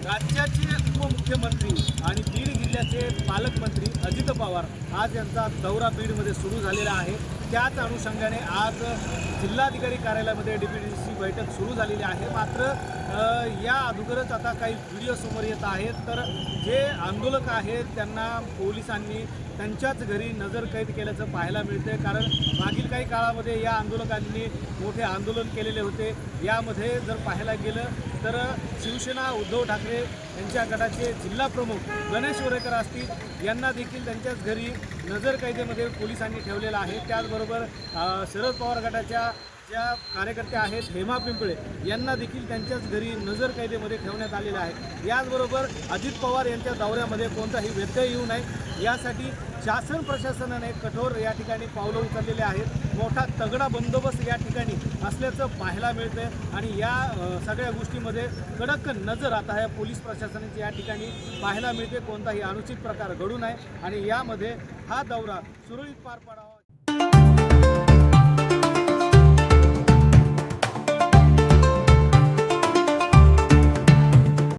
राज्याचे उपमुख्यमंत्री आणि बीड जिल्ह्याचे पालकमंत्री अजित पवार आज यांचा दौरा बीडमध्ये सुरू झालेला आहे. त्याच अनुषंगाने आज जिल्हाधिकारी कार्यालयामध्ये सी बैठक सुरू झालेली आहे. मात्र या अगोदरच आता काही व्हिडिओ समोर येत आहेत. तर जे आंदोलक आहेत त्यांना पोलिसांनी त्यांच्याच घरी नजर कैद केल्याचं पाहायला मिळते कारण मागील काही काळामध्ये या आंदोलकांनी मोठे आंदोलन केलेले होते. यामध्ये जर पाहायला गेलं तर शिवसेना उद्धव ठाकरे यांच्या गटाचे जिल्हा प्रमुख गणेश वरेकर असतील यांना देखील त्यांच्याच घरी नजर कैदेमध्ये पोलिसांनी ठेवलेलं आहे. त्याचबरोबर शरद पवार गटाच्या ज्या कार्यकर्त्या आहेत हेमा पिंपळे यांना देखील त्यांच्याच घरी नजर कैदेमध्ये ठेवण्यात आलेलं आहे. याचबरोबर अजित पवार यांच्या दौऱ्यामध्ये कोणताही व्यत्यय येऊ नये. यासाठी शासन प्रशासनाने कठोर या ठिकाणी पावलं उचललेले आहेत. मोठा तगडा बंदोबस्त या ठिकाणी असल्याचं पाहायला मिळतं आणि या सगळ्या गोष्टीमध्ये कडक नजर आता या पोलीस प्रशासनाची या ठिकाणी पाहायला मिळते. कोणताही अनुचित प्रकार घडू नये. आणि यामध्ये हा दौरा सुरळीत पार पाडावा.